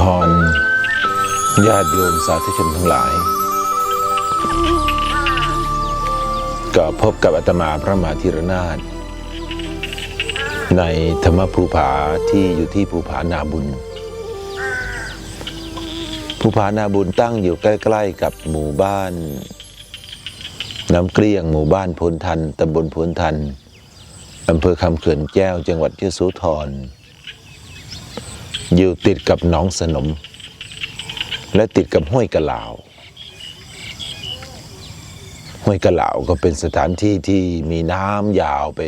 พรญาติโยมสาธุชนทั้งหลาย ก็พบกับอาตมาพระมหาธีรนาถในธรรมภูผาที่อยู่ที่ภูผานาบุญ ภูผานาบุญตั้งอยู่ใกล้ๆกับหมู่บ้าน น้ำเกลี้ยงหมู่บ้านพลทันตำบลพลทันอำเภอคำเขื่อนแก้วจังหวัดยโสธร อยู่ติดกับหนองสนม และติดกับห้วยกะเหลาห้วยกะเหลาก็เป็นสถานที่ที่มีน้ำยาวไป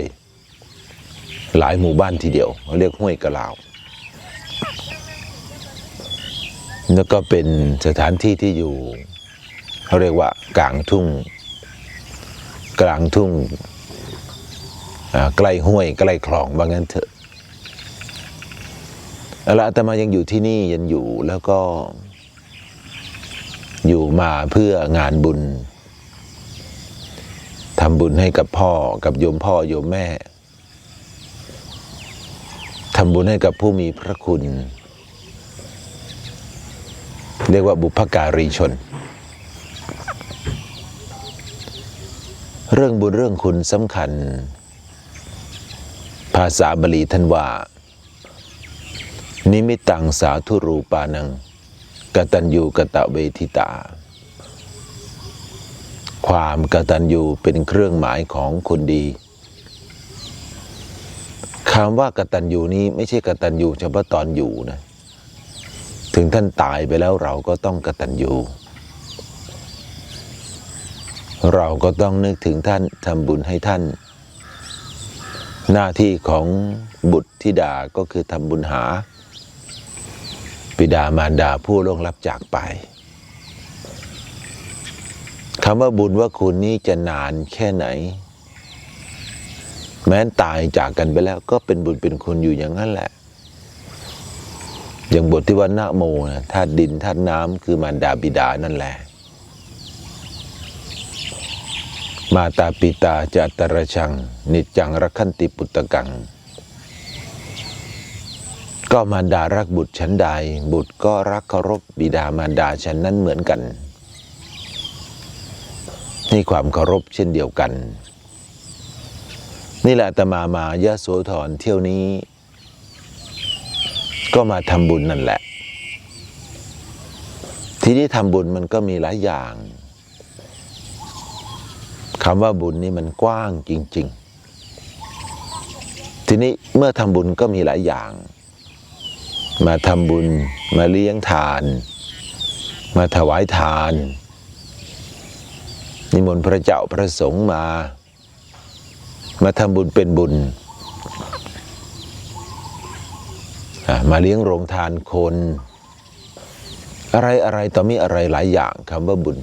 หลายหมู่บ้านทีเดียวเขาเรียกห้วยกะเหลาแล้วก็เป็นสถานที่ที่อยู่เขาเรียกว่ากลางทุ่ง กลางทุ่งใกล้ห้วยใกล้คลองว่างั้นเถอะ เอาละอาตมายังอยู่ที่นี่ยังอยู่แล้วก็ อยู่มาเพื่องานบุญทำบุญให้กับพ่อกับโยมพ่อโยมแม่ทำบุญให้กับผู้มีพระคุณ เรียกว่าบุพการีชน เรื่องบุญเรื่องคุณสำคัญ ภาษาบาลีท่านว่า นิมิตังสาธุรูปานังกตัญญูกะตะเวทิตา ความกตัญญูเป็นเครื่องหมายของคนดีคำว่ากตัญญูนี้ไม่ใช่กตัญญูเฉพาะตอนอยู่นะ ถึงท่านตายไปแล้วเราก็ต้องกตัญญู เราก็ต้องนึกถึงท่านทำบุญให้ท่าน หน้าที่ของบุตรธิดาก็คือทำบุญหา บิดามารดาผู้ล่วงลับจากไปคำว่าบุญว่าคุณนี้จะนานแค่ไหน แม้นตายจากกันไปแล้วก็เป็นบุญเป็นคุณอยู่อย่างนั้นแหละ อย่างบทที่ว่านะโมนะธาตุดินธาตุน้ำคือมารดาบิดานั่นแหละ มาตาปิตาจัตตรชัง นิจจังรักขันติปุตตะกัง ก็มารดารักบุตรฉันใด บุตรก็รักเคารพบิดามารดาฉันนั้นเหมือนกัน นี่ความเคารพเช่นเดียวกัน นี่แหละตมามายะโสธรเที่ยวนี้ ก็มาทำบุญนั่นแหละ ทีนี้ทำบุญมันก็มีหลายอย่างคำว่าบุญนี่มันกว้างจริง ๆ ทีนี้เมื่อทำบุญก็มีหลายอย่าง มาทำบุญ มาเลี้ยงทาน มาถวายทาน นิมนต์พระเจ้าพระสงฆ์มา มาทำบุญเป็นบุญ มาเลี้ยงโรงทานคน อะไรอะไรต่อมีอะไรหลายอย่างคำว่าบุญ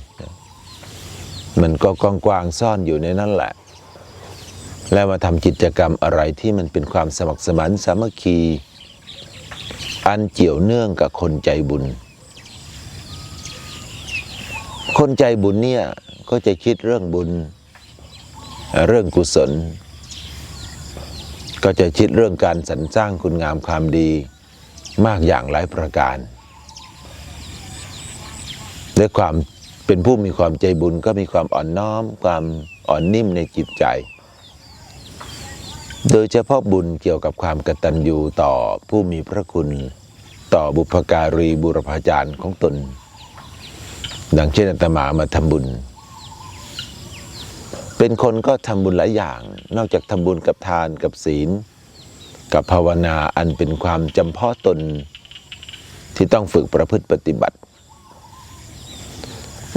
มันก็กว้างๆซ่อนอยู่ในนั้นแหละแล้วมาทำกิจกรรมอะไรที่มันเป็นความสมัครสมานสามัคคี อันเกี่ยวเนื่องกับคนใจบุญ คนใจบุญเนี่ยก็จะคิดเรื่องบุญ เรื่องกุศล ก็จะคิดเรื่องการสรรสร้างคุณงามความดีมากอย่างหลายประการด้วยความเป็นผู้มีความใจบุญก็มีความอ่อนน้อม ความอ่อนนิ่มในจิตใจ โดยเฉพาะบุญเกี่ยวกับความกตัญญูต่อผู้มีพระคุณ ต่อบุพการีบุรพาจารย์ของตน ดังเช่นอาตมามาทำบุญ เป็นคนก็ทำบุญหลายอย่าง นอกจากทำบุญกับทานกับศีล กับภาวนาอันเป็นความจำเพาะตนที่ต้องฝึกประพฤติปฏิบัติ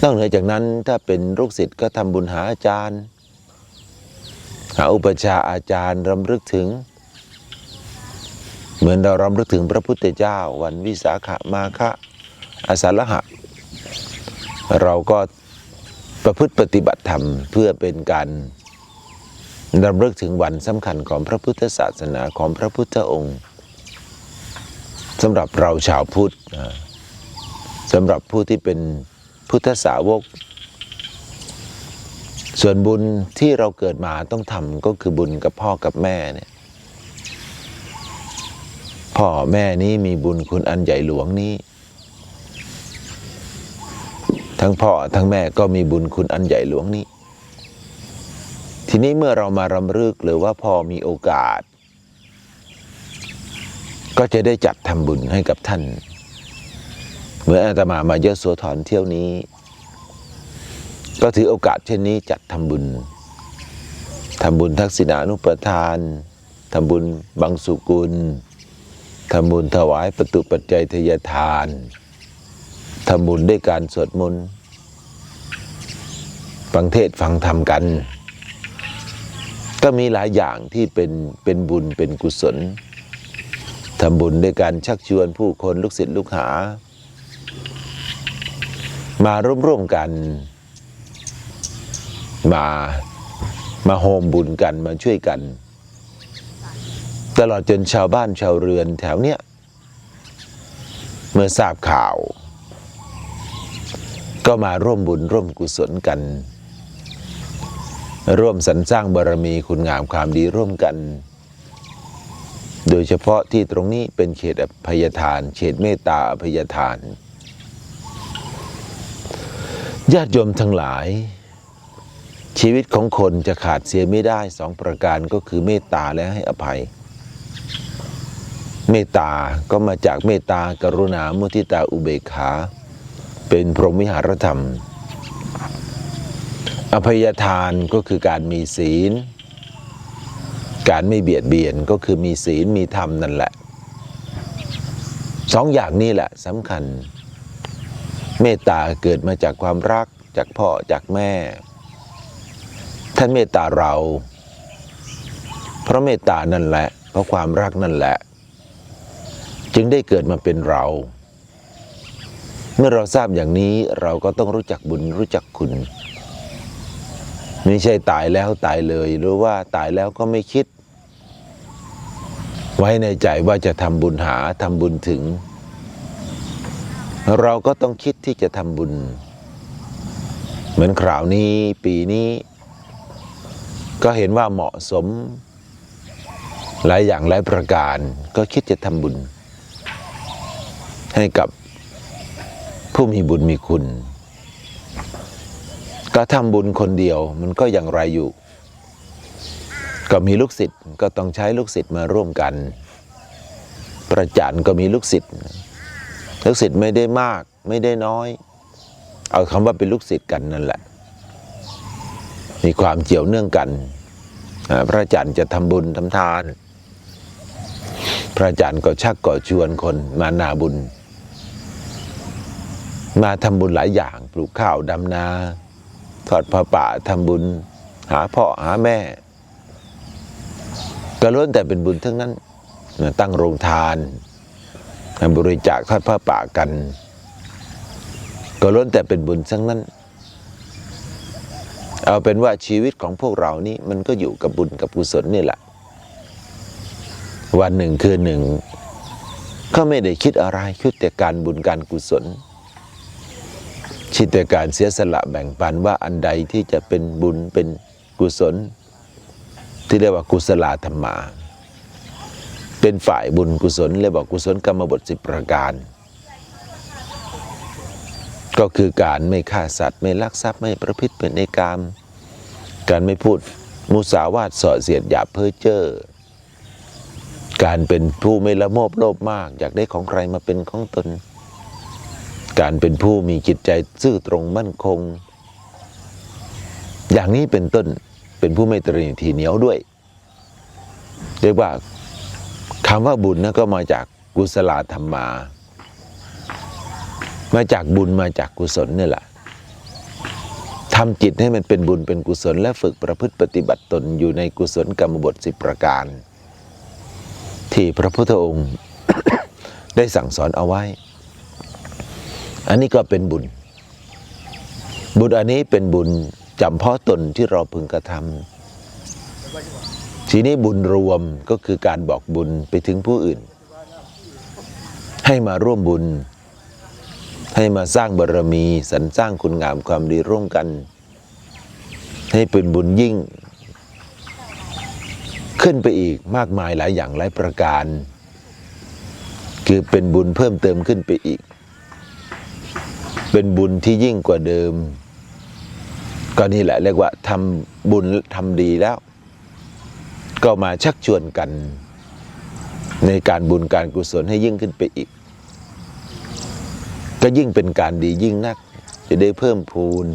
นอกเหนือจากนั้นถ้าเป็นลูกศิษย์ก็ทำบุญหาอาจารย์ หาอุปชาอาจารย์รำลึกถึง มือนเรารำลึกถึงพระพุทธเจ้า วันวิสาขมาฆะอาสาฬหะ เราก็ประพฤติปฏิบัติธรรมเพื่อเป็นการรำลึกถึงวันสำคัญของพระพุทธศาสนาของพระพุทธองค์สำหรับเราชาวพุทธสำหรับผู้ที่เป็นพุทธสาวก ส่วนบุญที่เราเกิดมาต้องทำก็คือบุญกับพ่อกับแม่เนี่ย พ่อแม่นี้มีบุญคุณอันใหญ่หลวงนี้ ทั้งพ่อทั้งแม่ก็มีบุญคุณอันใหญ่หลวงนี้ ทีนี้เมื่อเรามารำลึกหรือว่าพอมีโอกาส ก็จะได้จัดทำบุญให้กับท่านเมื่ออาตมามาเยอะโสธรเที่ยวนี้ ก็ถือโอกาสเช่นนี้จัดทำบุญทำบุญทักษิณานุประทานทำบุญบังสุกุล ทำบุญถวายประตูปัจจัยทยทานทำบุญด้วยการสวดมนต์ฟังเทศฟังธรรมกัน ก็มีหลายอย่างที่เป็นเป็นบุญเป็นกุศลทำบุญด้วยการชักชวนผู้คนลูกศิษย์ลูกหา มาร่วมร่วมกัน มามาโฮมบุญกันมาช่วยกัน ตลอดจนชาวบ้านชาวเรือนแถวเนี้ยเมื่อทราบข่าว ก็มาร่วมบุญร่วมกุศลกัน ร่วมสรรสร้างบารมีคุณงามความดีร่วมกัน โดยเฉพาะที่ตรงนี้เป็นเขตอภัยทาน เขตเมตตาอภัยทาน ญาติโยมทั้งหลาย ชีวิตของคนจะขาดเสียไม่ได้สองประการก็คือเมตตาและให้อภัย เมตตาก็มาจากเมตตากรุณามุทิตาอุเบกขา เป็นพรหมวิหารธรรม อภัยทานก็คือการมีศีล การไม่เบียดเบียนก็คือมีศีลมีธรรมนั่นแหละสองอย่างนี้แหละสำคัญ เมตตาเกิดมาจากความรักจากพ่อจากแม่ ท่านเมตตาเรา เพราะเมตตานั่นแหละ เพราะความรักนั่นแหละ จึงได้เกิดมาเป็นเรา เมื่อเราทราบอย่างนี้เราก็ต้องรู้จักบุญรู้จักคุณ ไม่ใช่ตายแล้วตายเลยหรือว่าตายแล้วก็ไม่คิด ไว้ในใจว่าจะทำบุญหาทำบุญถึง เราก็ต้องคิดที่จะทำบุญ เหมือนคราวนี้ปีนี้ ก็เห็นว่าเหมาะสมหลายอย่างหลายประการก็คิดจะทำบุญ ให้กับผู้มีบุญมีคุณ ก็ทำบุญคนเดียวมันก็อย่างไรอยู่ ก็มีลูกศิษย์ก็ต้องใช้ลูกศิษย์มาร่วมกัน ประจานก็มีลูกศิษย์ลูกศิษย์ไม่ได้มากไม่ได้น้อย เอาคำว่าเป็นลูกศิษย์กันนั่นแหละ มีความเกี่ยวเนื่องกัน พระอาจารย์จะทำบุญทำทาน พระอาจารย์ก็ชักก่อชวนคนมานาบุญ มาทำบุญหลายอย่างปลูกข้าวดำนาทอดผ้าป่าทำบุญ หาพ่อหาแม่ก็ล้วนแต่เป็นบุญทั้งนั้นตั้งโรงทานบริจาคทอดผ้าป่ากัน ก็ล้วนแต่เป็นบุญทั้งนั้น เอาเป็นว่าชีวิตของพวกเรานี่มันก็อยู่กับบุญกับกุศลนี่แหละ วันหนึ่งคืนหนึ่ง ก็ไม่ได้คิดอะไรคิดแต่การบุญการกุศล คิดแต่การเสียสละแบ่งปันว่าอันใดที่จะเป็นบุญเป็นกุศล ที่เรียกว่ากุศลธรรมา เป็นฝ่ายบุญกุศลเรียกว่ากุศลกรรมบทสิบประการ ก็คือการไม่ฆ่าสัตว์ไม่ลักทรัพย์ไม่ประพฤติเป็นในกาม การไม่พูดมุสาวาทส่อเสียดหยาบเพ้อเจ้อการเป็นผู้ไม่ละโมบโลภมาก อยากได้ของใครมาเป็นของตน การเป็นผู้มีจิตใจซื่อตรงมั่นคง อย่างนี้เป็นต้นเป็นผู้ไม่ตรีทีเหนียวด้วย เรียกว่าคำว่าบุญนะก็มาจากกุศลธรรมามาจากบุญมาจากกุศลนี่แหละทำจิตให้มันเป็นบุญเป็นกุศลและฝึกประพฤติปฏิบัติตนอยู่ในกุศลกรรมบทสิบประการ ที่พระพุทธองค์ ได้สั่งสอนเอาไว้ อันนี้ก็เป็นบุญ บุญอันนี้เป็นบุญจำเพาะตนที่เราพึงกระทำทีนี้บุญรวมก็คือการบอกบุญไปถึงผู้อื่น ให้มาร่วมบุญ ให้มาสร้างบารมีสรรสร้างคุณงามความดีร่วมกัน ให้เป็นบุญยิ่ง ขึ้นไปอีกมากมายหลายอย่างหลายประการ คือเป็นบุญเพิ่มเติมขึ้นไปอีก เป็นบุญที่ยิ่งกว่าเดิม ก็นี่แหละเรียกว่าทำบุญทำดีแล้ว ก็มาชักชวนกัน ในการบุญการกุศลให้ยิ่งขึ้นไปอีก ก็ยิ่งเป็นการดียิ่งนัก จะได้เพิ่มพูน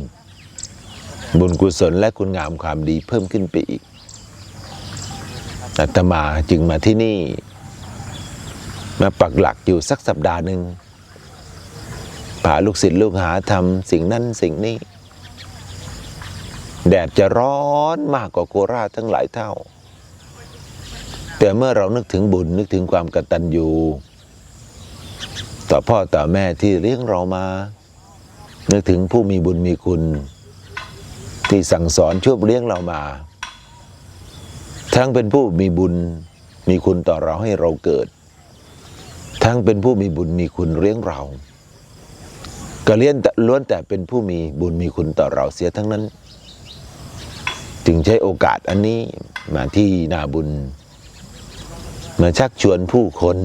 บุญกุศลและคุณงามความดีเพิ่มขึ้นไปอีกอาตมาจึงมาที่นี่ มาปักหลักอยู่สักสัปดาห์หนึ่งาลูกศิษย์ลูกหาทำสิ่งนั้นสิ่งนี้ แดดจะร้อนมากกว่าโคราชทั้งหลายเท่า แต่เมื่อเรานึกถึงบุญนึกถึงความกตัญญูต่อพ่อต่อแม่ที่เลี้ยงเรามา นึกถึงผู้มีบุญมีคุณ ที่สั่งสอนช่วยเลี้ยงเรามา ทั้งเป็นผู้มีบุญมีคุณต่อเราให้เราเกิด ทั้งเป็นผู้มีบุญมีคุณเลี้ยงเรา ก็เลี้ยนแต่ล้วนแต่เป็นผู้มีบุญมีคุณต่อเราเสียทั้งนั้น จึงใช้โอกาสอันนี้มาที่นาบุญ มาชักชวนผู้คน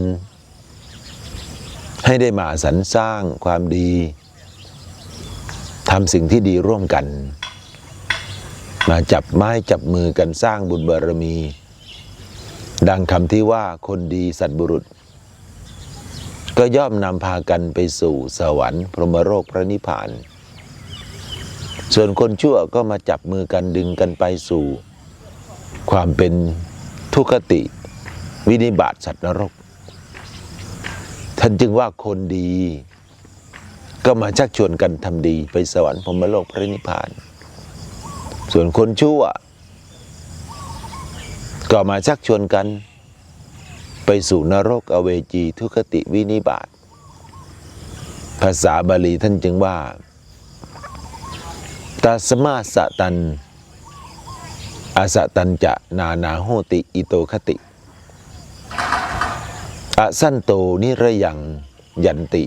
ให้ได้มาสรรสร้างความดีทำสิ่งที่ดีร่วมกัน มาจับไม้จับมือกันสร้างบุญบารมี ดังคำที่ว่าคนดีสัตบุรุษ ก็ย่อมนำพากันไปสู่สวรรค์พรหมโลกพระนิพพาน ส่วนคนชั่วก็มาจับมือกันดึงกันไปสู่ ความเป็นทุกติ วินิบาตสัตว์นรก ท่านจึงว่าคนดี ก็มาชักชวนกันทำดีไปสวรรค์พรหมโลกพระนิพพาน ส่วนคนชั่ว ก็มาชักชวนกัน ไปสู่นรกอเวจีทุคติวินิบาต ภาษาบาลีท่านจึงว่าตัสมาสะตันอาสะตันจะนานาโหติอิโตคติอะสั้นโตนิระยังยันติ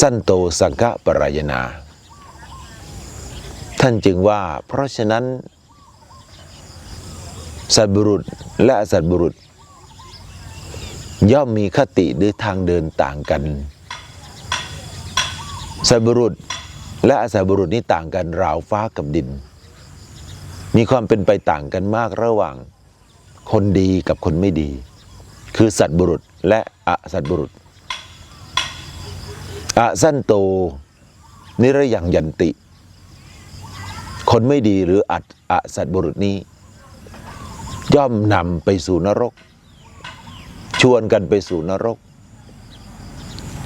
สั้นโตสังฆปรายนา ท่านจึงว่าเพราะฉะนั้น สัตบุรุษและสัตบุรุษ ย่อมมีคติหรือทางเดินต่างกัน สัตบุรุษและอสัตบุรุษนี้ต่างกันราวฟ้ากับดิน มีความเป็นไปต่างกันมากระหว่าง คนดีกับคนไม่ดี คือสัตบุรุษและอสัตบุรุษอสั้นโต นิระยังยันติ คนไม่ดีหรืออัตอสัตบุรุษนี้ ย่อมนำไปสู่นรก ชวนกันไปสู่นรก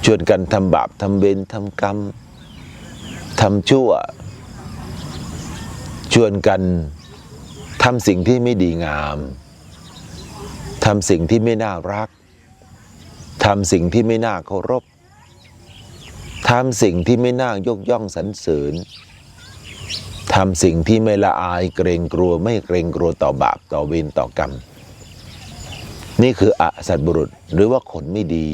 ชวนกันทำบาปทำเวรทำกรรมทำชั่ว ชวนกันทำสิ่งที่ไม่ดีงามทำสิ่งที่ไม่น่ารักทำสิ่งที่ไม่น่าเคารพทำสิ่งที่ไม่น่ายกย่องสรรเสริญ ทำสิ่งที่ไม่ละอายเกรงกลัวไม่เกรงกลัวต่อบาปต่อเวรต่อกรรม นี่คืออสัตบุรุษหรือว่าคนไม่ดี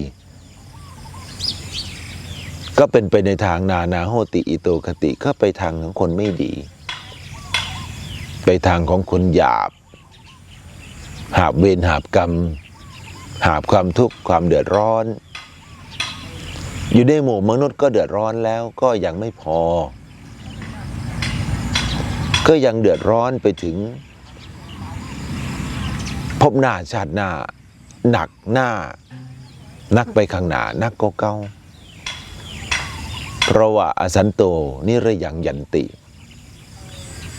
ก็เป็นไปในทางนานาโหติอิโตคติก็ไปทางของคนไม่ดี ไปทางของคนหยาบ หาบเวรหาบกรรม หาบความทุกข์ความเดือดร้อน อยู่ในหมู่มนุษย์ก็เดือดร้อนแล้วก็ยังไม่พอ ก็ยังเดือดร้อนไปถึง พบหน้าชาติหน้า หนักหน้า นักไปข้างหน้านักก็เก้าเพราะว่าอสันโตนี่ระยังยันติ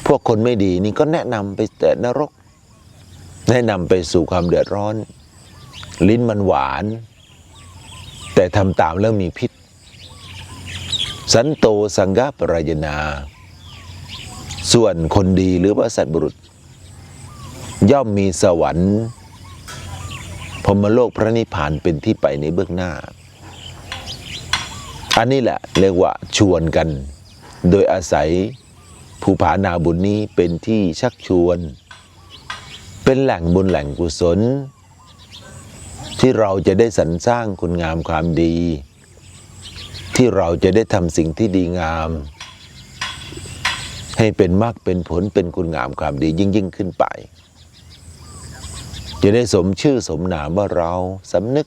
พวกคนไม่ดีนี่ก็แนะนำไปแต่นรก แนะนำไปสู่ความเดือดร้อน ลิ้นมันหวาน แต่ทำตามแล้วมีพิษ สันโตสังฆปรายนา ส่วนคนดีหรือว่าสัตว์บุรุษ ย่อมมีสวรรค์พรมโลกพระนิพพานเป็นที่ไปในเบื้องหน้า อันนี้แหละเรียกว่าชวนกัน โดยอาศัยภูผานาบุญนี้เป็นที่ชักชวน เป็นแหล่งบุญแหล่งกุศล ที่เราจะได้สรรสร้างคุณงามความดี ที่เราจะได้ทำสิ่งที่ดีงาม ให้เป็นมากเป็นผลเป็นคุณงามความดียิ่งยิ่งขึ้นไป จะได้สมชื่อสมนามว่าเราสำนึก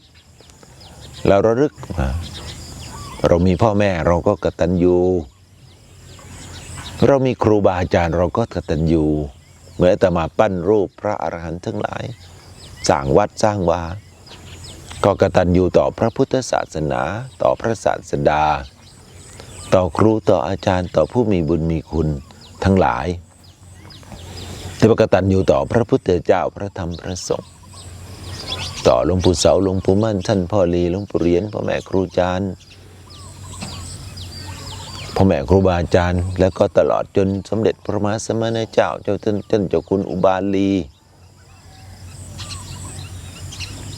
เราระลึก เรามีพ่อแม่เราก็กตัญญูเรามีครูบาอาจารย์เราก็กตัญญูเหมือนอาตมาปั้นรูปพระอรหันต์ทั้งหลายสร้างวัดสร้างวาก็กตัญญูต่อพระพุทธศาสนา ต่อพระศาสดา ต่อครูต่ออาจารย์ต่อผู้มีบุญมีคุณ ทั้งหลายแต่ว่ากตัญญูต่อพระพุทธเจ้าพระธรรมพระสงฆ์ต่อหลวงปู่เสาหลวงปู่มั่นท่านพ่อลีหลวงปู่เรียนพ่อแม่ครูอาจารย์พ่อแม่ครูบาอาจารย์ แล้วก็ตลอดจนสมเด็จพระมหาสมณเจ้าเจ้าท่านท่านเจ้าคุณอุบาลี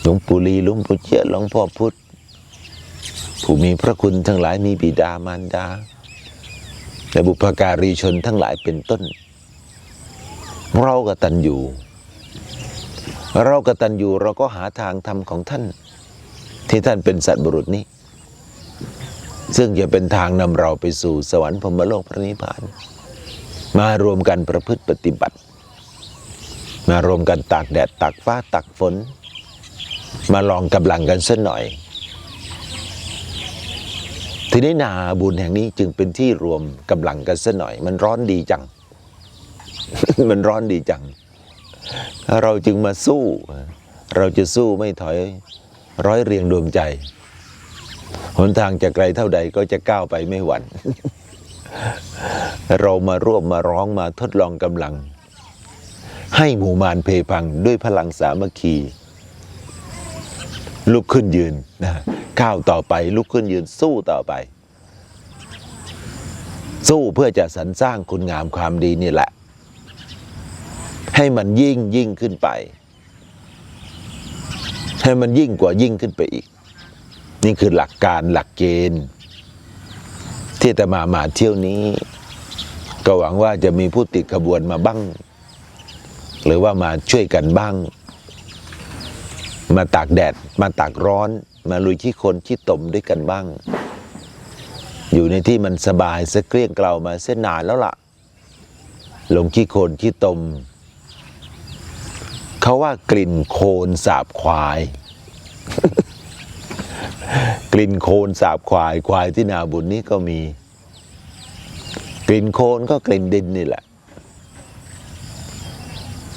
หลวงปู่ลีหลวงปู่เจียหลวงพ่อพุทธผู้มีพระคุณทั้งหลายมีบิดามารดา และบุพการีชนทั้งหลายเป็นต้น เรากตัญญูเรากตัญญูเราก็หาทางทำของท่าน ที่ท่านเป็นสัตว์บุรุษนี้ ซึ่งจะเป็นทางนำเราไปสู่สวรรค์พรมโลกพระนิพพาน มารวมกันประพฤติปฏิบัติ มารวมกันตากแดดตากฟ้าตากฝน มาลองกำลังกันสักหน่อย ทีนี้นาบุญแห่งนี้จึงเป็นที่รวมกำลังกันสักหน่อย มันร้อนดีจัง มันร้อนดีจัง เราจึงมาสู้ เราจะสู้ไม่ถอยร้อยเรียงดวงใจหนทางจะไกลเท่าใดก็จะก้าวไปไม่หวั่นเรามาร่วมมาร้องมาทดลองกำลัง ให้หมู่มารเพพังด้วยพลังสามัคคีลุกขึ้นยืนนะ ก้าวต่อไปลุกขึ้นยืนสู้ต่อไป สู้เพื่อจะสรรสร้างคุณงามความดีนี่แหละ ให้มันยิ่งยิ่งขึ้นไป ให้มันยิ่งกว่ายิ่งขึ้นไปอีก นี่คือหลักการหลักเกณฑ์ ที่แต่มามาเที่ยวนี้ ก็หวังว่าจะมีผู้ติดขบวนมาบ้าง หรือว่ามาช่วยกันบ้าง มาตากแดดมาตากร้อน มาลุยขี้คนขี้ตมด้วยกันบ้าง อยู่ในที่มันสบายสะเกลี้ยงเกลามาเส้นนานแล้วล่ะ ลงขี้โคนขี้ตม เขาว่ากลิ่นโคนสาบควาย กลิ่นโคนสาบควายควายที่นาบุญนี้ก็มี กลิ่นโคนก็กลิ่นดินนี่แหละ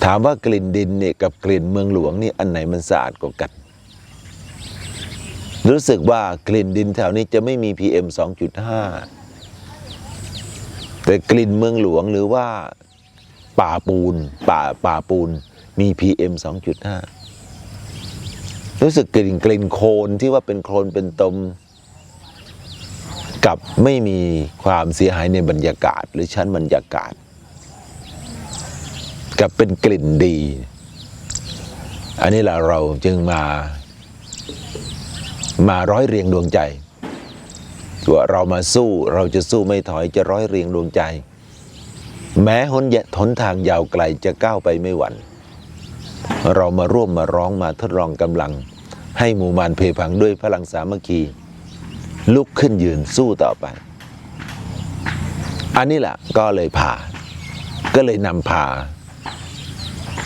ถามว่ากลิ่นดินเนี่ยกับกลิ่นเมืองหลวงนี่อันไหนมันสะอาดกว่ากัน รู้สึกว่ากลิ่นดินแถวนี้จะไม่มี PM 2.5 แต่กลิ่นเมืองหลวงหรือว่าป่าปูนป่าป่าปูนมี PM 2.5 รู้สึกกลิ่นกลิ่นโคลนที่ว่าเป็นโคลนเป็นตมกับไม่มีความเสียหายในบรรยากาศหรือชั้นบรรยากาศ กับเป็นกลิ่นดี อันนี้แหละเราจึงมา มาร้อยเรียงดวงใจว่าเรามาสู้เราจะสู้ไม่ถอยจะร้อยเรียงดวงใจ แม้หนแยะทนทางยาวไกลจะก้าวไปไม่หวั่นเรามาร่วมมาร้องมาทดลองกำลัง ให้หมู่มารเพพังด้วยพลังสามัคคี ลุกขึ้นยืนสู้ต่อไป อันนี้แหละก็เลยพาก็เลยนำพา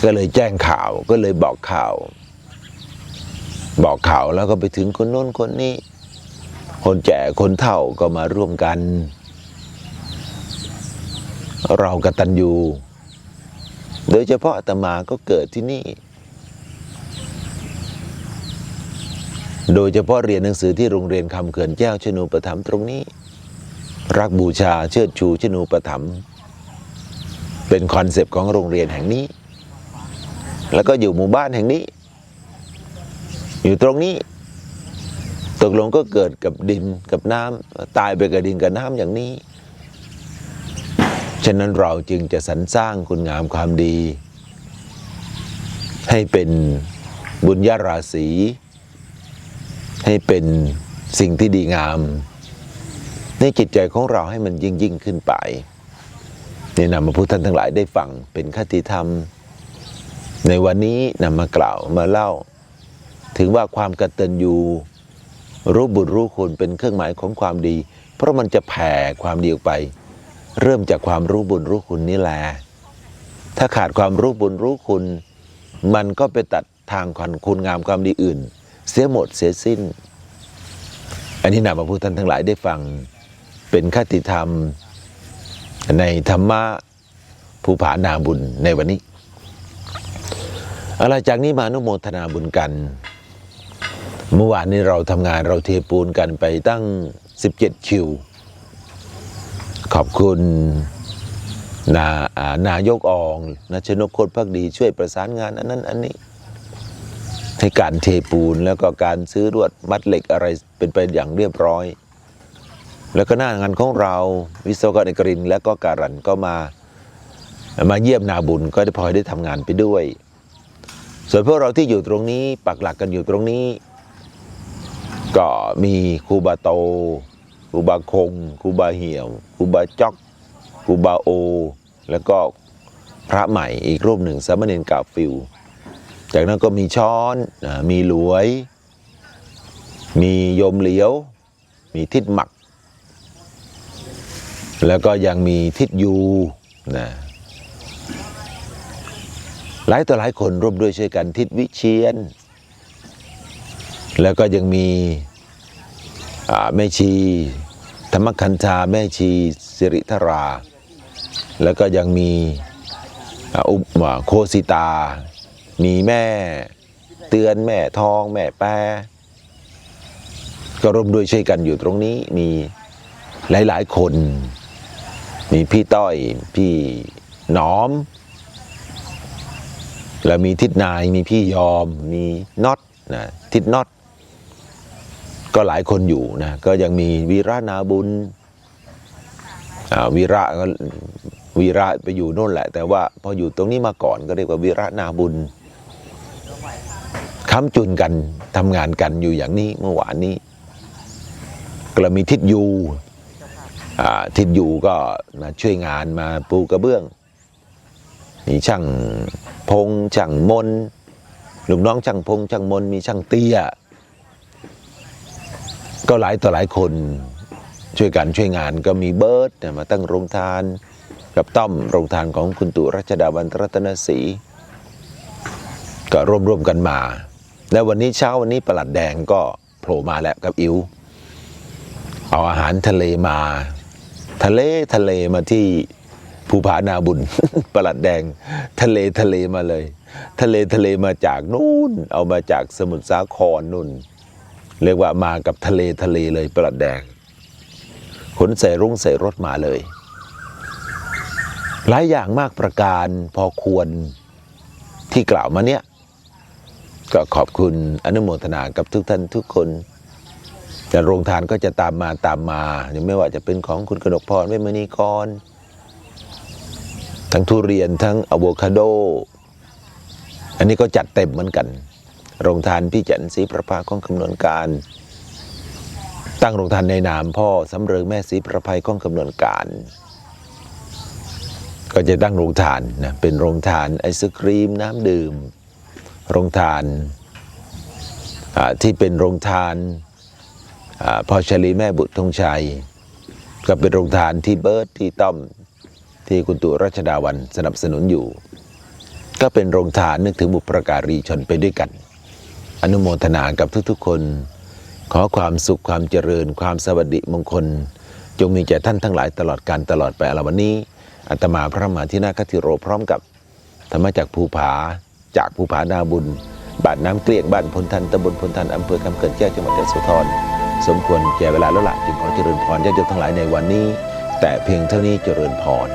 ก็เลยแจ้งข่าวก็เลยบอกข่าว บอกข่าวแล้วก็ไปถึงคนโน้นคนนี้ คนแก่คนเฒ่าก็มาร่วมกัน เรากตัญญูโดยเฉพาะอาตมาก็เกิดที่นี่ โดยเฉพาะเรียนหนังสือที่โรงเรียนคำเขื่อนแก้วชนูปถัมตรงนี้ รักบูชาเชิดชูชนูปถัมเป็นคอนเซปต์ของโรงเรียนแห่งนี้ แล้วก็อยู่หมู่บ้านแห่งนี้ อยู่ตรงนี้ ตกลงก็เกิดกับดินกับน้ำตายไปกับดินกับน้ำอย่างนี้ ฉะนั้นเราจึงจะสรรสร้างคุณงามความดี ให้เป็นบุญญาราศีให้เป็นสิ่งที่ดีงาม ในจิตใจของเราให้มันยิ่งยิ่งขึ้นไปนี่นำมาพูดท่านทั้งหลายได้ฟังเป็นคติธรรม ในวันนี้นำมากล่าวมาเล่า ถึงว่าความกตัญญูรู้บุญรู้คุณเป็นเครื่องหมายของความดี เพราะมันจะแผ่ความดีออกไป เริ่มจากความรู้บุญรู้คุณนี่แหละถ้าขาดความรู้บุญรู้คุณ มันก็ไปตัดทางความคุณงามความดีอื่น เสียหมดเสียสิ้น อันนี้นำมาพูดท่านทั้งหลายได้ฟังเป็นคติธรรม ในธรรมะภูผานาบุญในวันนี้อะไรจากนี้มานุโมทนาบุญกัน เมื่อวานนี้เราทำงานเราเทปูนกันไปตั้ง 17 คิว ขอบคุณนาอานายกอองนาชนกโคตรพักดีช่วยประสานงานอันนั้นอันนี้ ให้การเทปูนแล้วก็การซื้อรวดมัดเหล็กอะไรเป็นไปอย่างเรียบร้อย แล้วก็หน้างานของเราวิศวกรเอกรินและก็การันก็มามาเยี่ยมนาบุญก็ได้พลอยได้ทำงานไปด้วย ส่วนพวกเราที่อยู่ตรงนี้ปักหลักกันอยู่ตรงนี้ ก็มีครูบาโตครูบาคงครูบาเหี่ยวครูบาจอกครูบาโอ แล้วก็พระใหม่อีกรูปหนึ่งสามเณรกาฟิลจากนั้นก็มีช้อนมีหลวย มีโยมเหลียว มีทิศหมัก แล้วก็ยังมีทิศยูนะหลายต่อหลายคนร่วมด้วยช่วยกันทิศวิเชียน แล้วก็ยังมีแม่ชี ธรรมคันธาแม่ชีสิริธรา แล้วก็ยังมีอ่าอุปอ่าโคสิตา มีแม่เตือนแม่ทองแม่แปรก็ร่วมด้วยช่วยกันอยู่ตรงนี้มีหลาย ๆ คน มีพี่ต้อยพี่หนอม แล้วมีทิศนายมีพี่ยอมมีน็อตนะทิศน็อต ก็หลายคนอยู่นะก็ยังมีวีระนาบุญอ่าวีระก็วีระไปอยู่โน่นแหละ แต่ว่าพออยู่ตรงนี้มาก่อนก็เรียกว่าวีระนาบุญค้ำจุนกันทำงานกันอยู่อย่างนี้เมื่อวานนี้ก็มีทิศยูอ่าทิศยูก็มาช่วยงานมาปูกระเบื้องมีช่างพงช่างมนลูกน้องช่างพงช่างมนมีช่างเตี้ย ก็หลายต่อหลายคนช่วยกันช่วยงานก็มีเบิร์ตมาตั้งโรงทาน กับต้อมโรงทานของคุณตุรัชดาวันรัตนศรีก็ร่วมร่วมกันมา และวันนี้เช้าวันนี้ประหลัดแดงก็โผล่มาแล้วกับอิ๋วเอาอาหารทะเลมา ทะเลทะเลมาที่ภูผานาบุญ ประหลัดแดง ทะเลทะเลมาเลย ทะเลทะเลมาจากนู่น เอามาจากสมุทรสาครนู่น เรียกว่ามากับทะเลทะเลเลยประหลัดแดงขนใส่รุ่งใส่รถมาเลย หลายอย่างมากประการพอควรที่กล่าวมาเนี้ยก็ขอบคุณอนุโมทนากับทุกท่านทุกคนแต่โรงทานก็จะตามมาตามมาไม่ว่าจะเป็นของคุณกนกพรเวมณีกร ทั้งทุเรียนทั้งอะโวคาโด อันนี้ก็จัดเต็มเหมือนกัน โรงทานพี่จันทร์ศรีประภาของคำนวณการ ตั้งโรงทานในนามพ่อสำเริงแม่ศรีประภัยของคำนวณการ ก็จะตั้งโรงทานนะเป็นโรงทานไอศครีมน้ำดื่ม โรงทานที่เป็นโรงทานอพ่อชลีแม่บุตรธงชัย ก็เป็นโรงทานที่เบิร์ตที่ต้อมที่คุณตุรัชดาวันสนับสนุนอยู่ ก็เป็นโรงทานนึกถึงบุปการีชนไปด้วยกัน อนุโมทนากับทุกๆคน ขอความสุขความเจริญ ความสวัสดิมงคล จงมีแก่ท่านทั้งหลายตลอดการตลอดไปอลวันนี้อาตมาพระมหาธินาคติโรพร้อมกับธรรมจากภูผาจากภูผานาบุญบ้านน้ำเกลียงบ้านพลทันตำบลพลทันอำเภอคำเกิดแก้วจังหวัดยโสธรสมควรแก่เวลาแล้วละจึงขอเจริญพรญาติโยมทั้งหลายในวันนี้ แต่เพียงเท่านี้เจริญพร